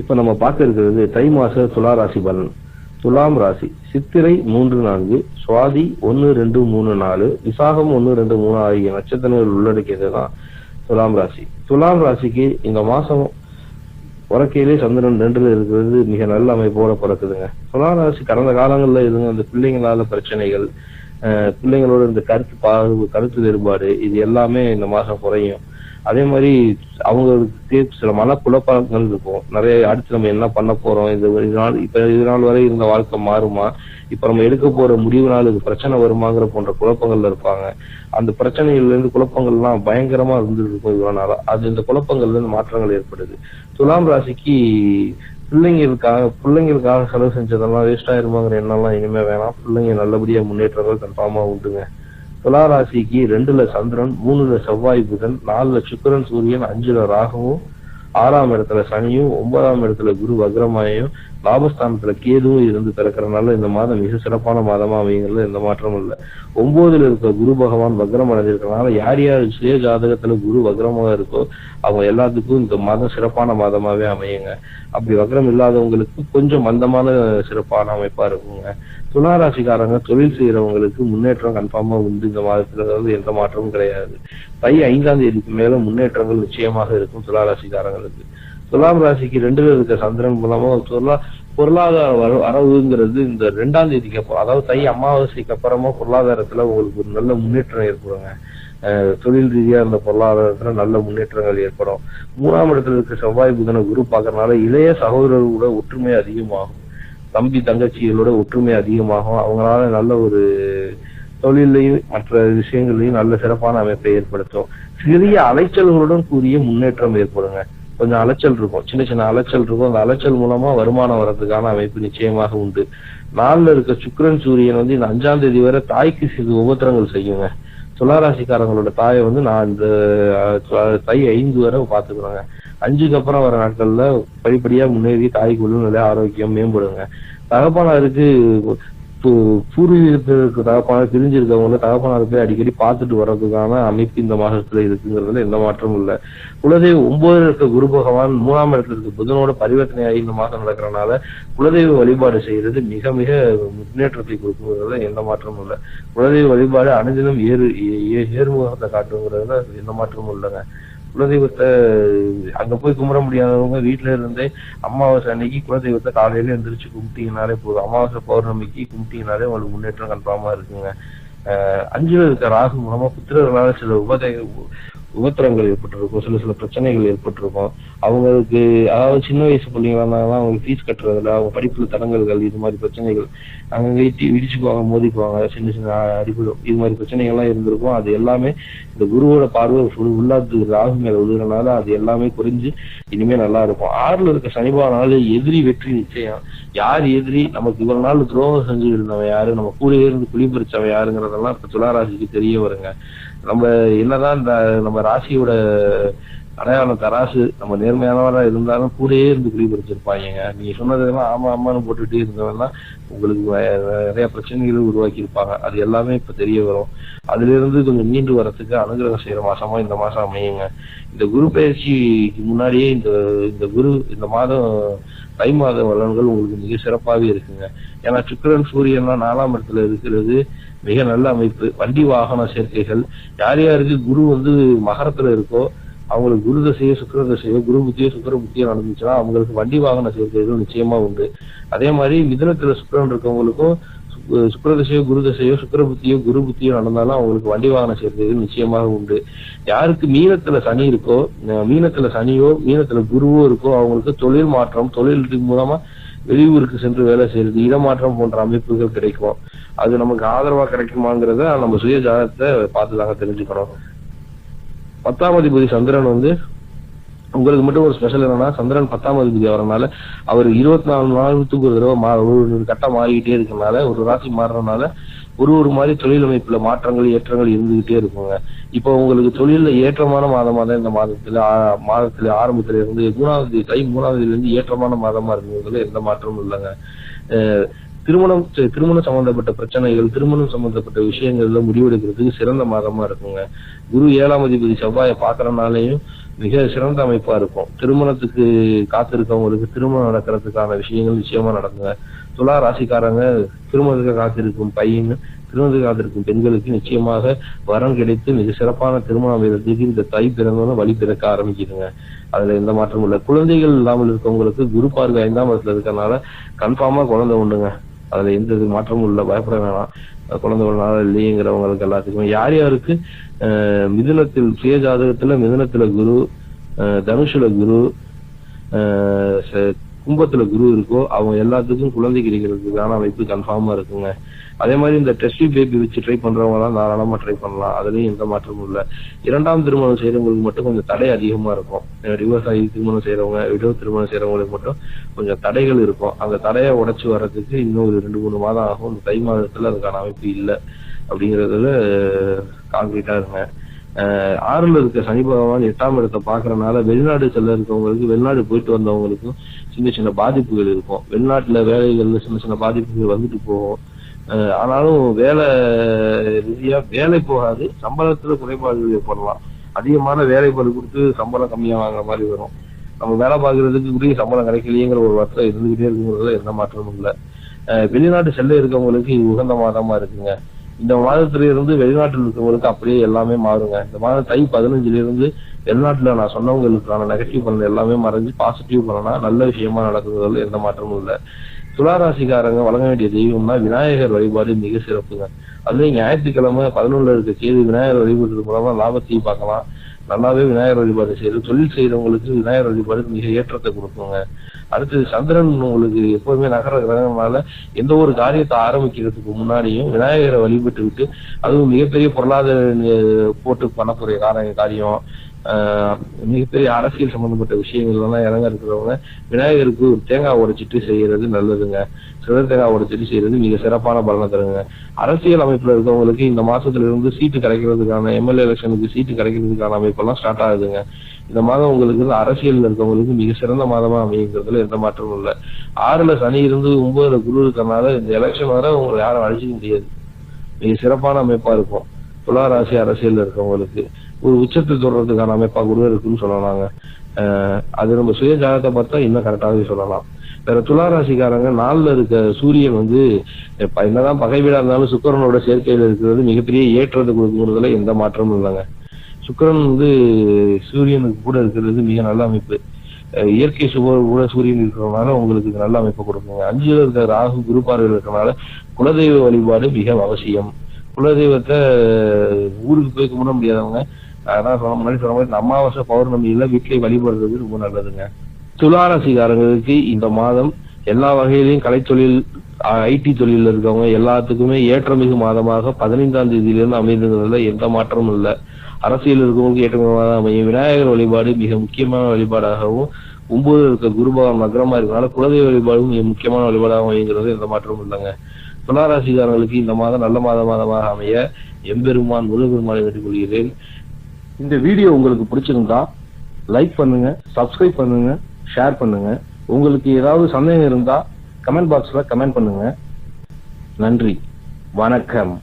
இப்ப நம்ம பார்க்க இருக்கிறது தை மாச துலா ராசி பலன். துலாம் ராசி சித்திரை மூன்று நான்கு சுவாதி ஒன்னு ரெண்டு மூணு நாலு விசாகம் ஒன்னு ரெண்டு மூணு ஆகிய நட்சத்திரங்கள் உள்ளடக்கியது தான் துலாம் ராசி. துலாம் ராசிக்கு இந்த மாசம் உறக்கையிலே சந்திரன் ரெண்டுல இருக்கிறது மிக நல்ல அமைப்போட பிறக்குதுங்க. துலாம் ராசி கடந்த காலங்கள்ல இருந்த அந்த பிள்ளைங்களால பிரச்சனைகள் பிள்ளைங்களோட இந்த கருத்து பாகு கருத்து வேறுபாடு இது எல்லாமே இந்த மாசம் குறையும். அதே மாதிரி அவங்களுக்கு சில மன குழப்பங்கள் இருக்கும். நிறைய அடுத்து நம்ம என்ன பண்ண போறோம்? இந்த ஒரு நாள் இப்ப இது நாள் வரை இருந்த வாழ்க்கை மாறுமா? இப்ப நம்ம எடுக்க போற முடிவுனால இது பிரச்சனை வருமாங்கிற போன்ற குழப்பங்கள்ல இருப்பாங்க. அந்த பிரச்சனைகள்ல இருந்து குழப்பங்கள்லாம் பயங்கரமா இருந்துட்டு இருக்கும் இவ்வளவு நாளா. அது இந்த குழப்பங்கள்ல இருந்து மாற்றங்கள் ஏற்படுது. துலாம் ராசிக்கு பிள்ளைங்களுக்காக பிள்ளைங்களுக்காக செலவு செஞ்சதெல்லாம் வேஸ்ட் ஆயிருமாங்கிற எண்ணம்லாம் இனிமே வேணாம். பிள்ளைங்க நல்லபடியா முன்னேற்றங்கள் கன்ஃபார்மா உண்டுங்க. துளாராசிக்கு ரெண்டுல சந்திரன் மூணுல செவ்வாய் புதன் நாலுல சுக்கிரன் சூரியன் அஞ்சுல ராகுவும் ஆறாம் இடத்துல சனியும் ஒன்பதாம் இடத்துல குரு வக்ரமாயும் லாபஸ்தானத்துல கேதுவும் இருந்து பிறக்கிறனால இந்த மாதம் மிக சிறப்பான மாதமா அமையுங்கிறது எந்த மாற்றமும் இல்லை. ஒன்பதுல இருக்க குரு பகவான் வக்ரம் அடைஞ்சிருக்கனால யார் யார் சுய ஜாதகத்துல குரு வக்ரமாக இருக்கோ அவங்க எல்லாத்துக்கும் இந்த மாதம் சிறப்பான மாதமாவே அமையுங்க. அப்படி வக்ரம் இல்லாதவங்களுக்கு கொஞ்சம் மந்தமான சிறப்பான அமைப்பா இருக்குங்க. துலா ராசிக்காரங்க தொழில் செய்யறவங்களுக்கு முன்னேற்றம் கன்ஃபார்மா உண்டு. இந்த மாதத்துல அதாவது எந்த மாற்றமும் கிடையாது. தை ஐந்தாம் தேதிக்கு மேல முன்னேற்றங்கள் நிச்சயமாக இருக்கும் துளாராசிக்காரங்களுக்கு. துலாம் ராசிக்கு ரெண்டுல இருக்க சந்திரன் மூலமா பொருளா பொருளாதார வர வரவுங்கிறது இந்த ரெண்டாம் தேதிக்கு அப்புறம் அதாவது தை அமாவாசைக்கு அப்புறமா பொருளாதாரத்துல உங்களுக்கு ஒரு நல்ல முன்னேற்றம் ஏற்படுங்க. தொழில் ரீதியா இருந்த பொருளாதாரத்துல நல்ல முன்னேற்றங்கள் ஏற்படும். மூணாம் இடத்துல இருக்க செவ்வாய் புதனை குரு பார்க்கறதுனால இளைய சகோதரர்களோட ஒற்றுமை அதிகமாகும். தம்பி தங்கச்சிகளோட ஒற்றுமை அதிகமாகும். அவங்களால நல்ல ஒரு தொழிலையும் மற்ற விஷயங்களையும் நல்ல சிறப்பான அமைப்பை ஏற்படுத்தும். சிறிய அலைச்சல்களுடன் கூடிய முன்னேற்றம் ஏற்படுங்க. கொஞ்சம் அலைச்சல் இருக்கும். சின்ன சின்ன அலைச்சல் இருக்கும். அந்த அலைச்சல் மூலமா வருமானம் வர்றதுக்கான அமைப்பு நிச்சயமாக உண்டு. நாளில் இருக்க சுக்கரன் சூரியன் வந்து இந்த அஞ்சாம் தேதி வரை தாய்க்கு சிறு உபத்திரங்கள் செய்யுங்க. துளாராசிக்காரங்களோட தாயை வந்து நான் இந்த தை ஐந்து வரை பாத்துக்கிறேங்க அஞ்சுக்கு அப்புறம் வர நாட்கள்ல படிப்படியா முன்னேறி தாய்க்கு உள்ள ஆரோக்கியம் மேம்படுங்க. தகப்பனாருக்கு பூ- பூர்வீகத்திற்கு தகப்பனார் பிரிஞ்சிருக்கவங்க தகப்பனார் போய் அடிக்கடி பார்த்துட்டு வர்றதுக்கான அமைப்பு இந்த மாசத்துல இருக்குங்கிறதுல எந்த மாற்றமும் இல்லை. குலதெய்வ ஒன்பதுல இருக்க குரு பகவான் மூணாம் இடத்துல இருக்க புதனோட பரிவர்த்தனை ஆகி இந்த மாசம் நடக்கிறனால குலதெய்வ வழிபாடு செய்யறது மிக மிக முன்னேற்றத்தை கொடுக்குங்கிறதுல எந்த மாற்றமும் இல்லை. குலதெய்வ வழிபாடு அனுதினம் ஏறு ஏ- ஏ- ஏறுமுகத்தை காட்டுங்கிறதுல எந்த மாற்றமும் இல்லைங்க. குலதெய்வத்தை அங்க போய் கும்பிட முடியாதவங்க வீட்டுல இருந்தே அமாவாசை அன்னைக்கு குலதெய்வத்தை காலையில எந்திரிச்சு கும்பிட்டீங்கனாலே போதும். அமாவாசை பௌர்ணமிக்கு கும்பிட்டீங்கனாலே உங்களுக்கு முன்னேற்றம் கன்ஃபார்மா இருக்குங்க. அஹ் அஞ்சுல இருக்க ராகு மூலமா புத்திரர்களால சில உபதை உபத்திரங்கள் ஏற்பட்டிருக்கும் சில சில பிரச்சனைகள் ஏற்பட்டிருக்கும். அவங்களுக்கு அதாவது சின்ன வயசு பிள்ளைங்களா இருந்தாங்கன்னா அவங்களுக்கு ஃபீஸ் கட்டுறதுல அவங்க படிப்புல தடங்கல்கள் இது மாதிரி பிரச்சனைகள். அங்கங்க இடி இடிச்சுக்குவாங்க மோதிக்குவாங்க சின்ன சின்ன அடிப்படும் இது மாதிரி பிரச்சனைகள்லாம் இருந்திருக்கும். அது எல்லாமே இந்த குருவோட பார்வை உள்ளாத்து ராகு மேல விழுகிறனால அது எல்லாமே குறைஞ்சு இனிமே நல்லா இருக்கும். ஆறுல இருக்க சனிபாவனால எதிரி வெற்றி நிச்சயம். யார் எதிரி? நமக்கு இவ்வளவு நாள் துரோகம் செஞ்சு இருந்தவன் யாரு? நம்ம கூட இருந்து குளிபறிச்சவன் யாருங்கிறதெல்லாம் இப்ப துளாராசிக்கு தெரிய வருங்க. நம்ம என்னதான் இந்த நம்ம ராசியோட அடையாளம் தராசு நம்ம நேர்மையானவரா இருந்தாலும் கூடயே இருந்து குடிபிடிச்சிருப்பாங்க நீங்க சொன்னதெல்லாம் ஆமா ஆமான்னு போட்டுட்டே இருந்தவெல்லாம் உங்களுக்கு வே- நிறைய பிரச்சனைகள் உருவாக்கி இருப்பாங்க அது எல்லாமே இப்ப தெரிய வரும். அதுல இருந்து கொஞ்சம் மீண்டு வரத்துக்கு அனுகிரகம் செய்யற மாசமா இந்த மாசம் அமையுங்க. இந்த குரு பயிற்சிக்கு முன்னாடியே இந்த இந்த குரு இந்த மாதம் தை மாத வளன்கள் உங்களுக்கு மிக சிறப்பாகவே இருக்குங்க. ஏன்னா சுக்கிரன் சூரியன்லாம் நாலாம் இடத்துல இருக்கிறது. மிக நல்ல அமைப்பு. வண்டி வாகன சேர்க்கைகள். யார் யாருக்கு குரு வந்து மகரத்துல இருக்கோ அவங்களுக்கு குரு தசையோ சுக்கர தசையோ குரு புத்தியோ சுக்கர புத்தியோ நடந்துச்சுன்னா அவங்களுக்கு வண்டி வாகன சேர்க்கைகள் நிச்சயமா உண்டு. அதே மாதிரி மிதனத்துல சுக்கிரன் இருக்கவங்களுக்கும் சு- சுக்கிர குரு தசையோ சுக்கர புத்தியோ குரு புத்தியோ நடந்தாலும் அவங்களுக்கு வண்டி வாகனம் சேர்ந்தது நிச்சயமாக உண்டு. யாருக்கு மீனத்துல சனி இருக்கோ மீனத்துல சனியோ மீனத்துல குருவோ இருக்கோ அவங்களுக்கு தொழில் மாற்றம் தொழில் மூலமா வெளியூருக்கு சென்று வேலை செய்யறது இடமாற்றம் போன்ற அமைப்புகள் கிடைக்கும். அது நமக்கு ஆதரவா கிடைக்குமாங்கிறத நம்ம சுய ஜாதகத்தை பார்த்துதாங்க தெரிஞ்சுக்கணும். பத்தாம் அதிபதி சந்திரன் வந்து உங்களுக்கு மட்டும் ஒரு ஸ்பெஷல் என்னன்னா சந்திரன் பத்தாம் அதிபதி வரனால அவர் இருபத்தி நாலு நாளுக்கு ஒரு தடவை மா ஒரு கட்டம் மாறிக்கிட்டே இருக்கனால ஒரு ராசி மாறுறதுனால ஒரு ஒரு மாதிரி தொழில் அமைப்புல மாற்றங்கள் ஏற்றங்கள் இருந்துகிட்டே இருக்குங்க. இப்போ உங்களுக்கு தொழில்ல ஏற்றமான மாதமா தான் இந்த மாதத்துல மாதத்துல ஆரம்பத்துல இருந்து மூணாவது தை மூணாவதுல இருந்து ஏற்றமான மாதமா இருக்குங்கிறதுல எந்த மாற்றமும் இல்லைங்க. அஹ் திருமணம் திருமணம் சம்பந்தப்பட்ட பிரச்சனைகள் திருமணம் சம்பந்தப்பட்ட விஷயங்கள்ல முடிவெடுக்கிறதுக்கு சிறந்த மாதமா இருக்குங்க. குரு ஏழாம் அதிபதி செவ்வாயை பார்க்கறனாலையும் மிக சிறந்த அமைப்பா இருக்கும். திருமணத்துக்கு காத்திருக்கவங்களுக்கு திருமணம் நடக்கிறதுக்கான விஷயங்கள் நிச்சயமா நடக்குங்க. துலா ராசிக்காரங்க திருமணத்துக்கு காத்திருக்கும் பையன் திருமணத்துக்கு காத்திருக்கும் பெண்களுக்கு நிச்சயமாக வரம் கிடைத்து மிக சிறப்பான திருமணம் அமைகிறதுக்கு இந்த தை பிறந்தோன்னு வழி பிறக்க ஆரம்பிக்குதுங்க. அதுல எந்த மாற்றமும் இல்லை. குழந்தைகள் இல்லாமல் இருக்கவங்களுக்கு குரு பார்வை ஐந்தாம் இடத்துல இருக்கறனால கன்ஃபார்மா குழந்தை உண்டுங்க. அதுல எந்த இது மாற்றமும் இல்லை பயப்பட வேணாம். அஹ் குழந்தை இல்லைங்கிறவங்களுக்கு எல்லாத்துக்குமே யார் யாருக்கு அஹ் மிதுனத்தில் சுய ஜாதகத்துல மிதுனத்துல குரு அஹ் தனுஷுல குரு அஹ் ச- கும்பத்துல குரு இருக்கோ அவங்க எல்லாத்துக்கும் குழந்தை கிடைக்கிறதுக்கான அமைப்பு கன்ஃபார்மா இருக்குங்க. அதே மாதிரி இந்த டெஸ்டி பேபி வச்சு ட்ரை பண்றவங்க எல்லாம் தாராளமா ட்ரை பண்ணலாம். அதுலயும் எந்த மாற்றமும் இல்ல. இரண்டாம் திருமணம் செய்யறவங்களுக்கு மட்டும் கொஞ்சம் தடை அதிகமா இருக்கும். ரிவர்ஸ் ஆகி திருமணம் செய்யறவங்க விடோ திருமணம் செய்யறவங்களுக்கு மட்டும் கொஞ்சம் தடைகள் இருக்கும். அந்த தடையை உடைச்சு வர்றதுக்கு இன்னும் ஒரு ரெண்டு மூணு மாதம் ஆகும். இந்த தை மாதத்துல அதுக்கான அமைப்பு இல்லை அப்படிங்கறதுல கான்கிரீட்டா இருங்க. ஆறுல இருக்க சனி பகவான் எட்டாம் இடத்தை பாக்குறதுனால வெளிநாடு செல்ல இருக்கவங்களுக்கு வெளிநாடு போயிட்டு வந்தவங்களுக்கும் சின்ன சின்ன பாதிப்புகள் இருக்கும். வெளிநாட்டுல வேலைகள்ல சின்ன சின்ன பாதிப்புகள் வந்துட்டு போகும். ஆனாலும் வேலை ரீதியா வேலை போகாது சம்பளத்துல குறைபாடு ஏற்படலாம். அதிகமான வேலை பளு கொடுத்து சம்பளம் கம்மியா வாங்குற மாதிரி வரும். நம்ம வேலை பார்க்கறதுக்கு உரிய சம்பளம் கிடைக்கலையேங்கிற ஒரு வார்த்தை இருந்துகிட்டே இருக்குங்கிறதுல எந்த மாற்றமும் இல்லை. வெளிநாட்டு செல்ல இருக்கவங்களுக்கு இது உகந்த மாதமா இருக்குங்க. இந்த மாதத்துல இருந்து வெளிநாட்டில் இருக்கவங்களுக்கு அப்படியே எல்லாமே மாறுங்க. இந்த மாதம் தை பதினஞ்சுல இருந்து வெளிநாட்டுல நான் சொன்னவங்களுக்கான நெகட்டிவ் பலன் எல்லாமே மறைஞ்சு பாசிட்டிவ் பலனா நல்ல விஷயமா நடக்குறதுல எந்த மாற்றமும் இல்லை. துளாராசிக்காரங்க வழங்க வேண்டிய தெய்வம்னா விநாயகர் வழிபாடு மிக சிறப்புங்க. அதுலயும் ஞாயிற்றுக்கிழமை பதினொன்றுல இருக்க செய்தி விநாயகர் வழிபாடு மூலமா லாபத்தையும் பார்க்கலாம். நல்லாவே விநாயகர் வழிபாடு செய்யறது தொழில் செய்யறவங்களுக்கு விநாயகர் வழிபாடு மிக ஏற்றத்தை கொடுக்குங்க. அடுத்து சந்திரன் உங்களுக்கு எப்பவுமே நகர கிரகங்களால எந்த ஒரு காரியத்தை ஆரம்பிக்கிறதுக்கு முன்னாடியும் விநாயகரை வழிபட்டு விட்டு அதுவும் மிகப்பெரிய பொருளாதார போட்டு பண்ணக்கூடிய கார- காரியம். மிகப்பெரிய அரசியல் சம்பந்தப்பட்ட விஷயங்கள் எல்லாம் இறங்க இருக்கிறவங்க விநாயகருக்கு ஒரு தேங்காய் உடைச்சிட்டு செய்யறது நல்லதுங்க. சிறு தேங்காய் உடைச்சிட்டு செய்யறது மிக சிறப்பான பலனை தருங்க. அரசியல் அமைப்புல இருக்கவங்களுக்கு இந்த மாசத்துல இருந்து சீட்டு கிடைக்கிறதுக்கான எம்எல்ஏ எலெக்ஷனுக்கு சீட்டு கிடைக்கிறதுக்கான அமைப்பெல்லாம் ஸ்டார்ட் ஆகுதுங்க. இந்த மாதம் உங்களுக்கு வந்து இருக்கவங்களுக்கு மிக சிறந்த மாதமா அமைங்கிறதுல எந்த மாற்றமும் இல்லை. ஆறுல சனி இருந்து ஒன்பதுல குரு இருக்கிறனால இந்த எலெக்ஷன் வர உங்களை யாரும் அழிச்சிக்க முடியாது. மிக சிறப்பான அமைப்பா இருக்கும். துளாராசி அரசியல் அரசியல்ல இருக்கவங்களுக்கு. ஒரு உச்சத்தை தொடர்றதுக்கான அமைப்பா கூட இருக்குன்னு சொல்லலாங்க. அது நம்ம சுய ஜாதகத்தை பார்த்தா இன்னும் கரெக்டாகவே சொல்லலாம். வேற துலா ராசிக்காரங்க நாள்ல இருக்க சூரியன் வந்து என்னதான் பகை வீடா இருந்தாலும் சுக்கிரனோட சேர்க்கையில இருக்கிறது மிகப்பெரிய ஏற்றத்தை கொடுக்குறதுல எந்த மாற்றமும் இல்லைங்க. சுக்கிரன் வந்து சூரியனுக்கு கூட இருக்கிறது மிக நல்ல அமைப்பு. இயற்கை சுவர் கூட சூரியன் இருக்கிறதுனால உங்களுக்கு இது நல்ல அமைப்பு கொடுக்குங்க. அஞ்சுல இருக்க ராகு குரு பார்வையில் இருக்கிறனால குலதெய்வ வழிபாடு மிக அவசியம். குலதெய்வத்தை ஊருக்கு போய் கும்பிட முடியாதவங்க அதான் சொன்ன முன்னாடி சொன்ன மாதிரி இந்த அமாவாசை பௌர்ணமியில வீட்டிலே வழிபடுறது ரொம்ப நல்லதுங்க. துளாராசிக்காரங்களுக்கு இந்த மாதம் எல்லா வகையிலையும் கலைத்தொழில் ஐடி தொழில இருக்கவங்க எல்லாத்துக்குமே ஏற்றமிகு மாதமாக பதினைந்தாம் தேதியிலிருந்து அமைந்ததுல எந்த மாற்றமும் இல்லை. அரசியல் இருக்கவங்களுக்கு ஏற்றமிகு அமையும். விநாயகர் வழிபாடு மிக முக்கியமான வழிபாடாகவும் ஒன்பது இருக்க குருபகவான் மகரமா இருக்கனால குலதெய்வ வழிபாடும் மிக முக்கியமான வழிபாடாக அமைங்கிறது எந்த மாற்றமும் இல்லைங்க. துளாராசிக்காரர்களுக்கு இந்த மாதம் நல்ல மாத மாதமாக அமைய எம்பெருமான் முருகப்பெருமானை வேண்டிக் கொள்கிறேன். இந்த வீடியோ உங்களுக்கு பிடிச்சிருந்தா லைக் பண்ணுங்க சப்ஸ்கிரைப் பண்ணுங்க ஷேர் பண்ணுங்க. உங்களுக்கு ஏதாவது சந்தேகம் இருந்தா கமெண்ட் பாக்ஸ்ல கமெண்ட் பண்ணுங்க. நன்றி. வணக்கம்.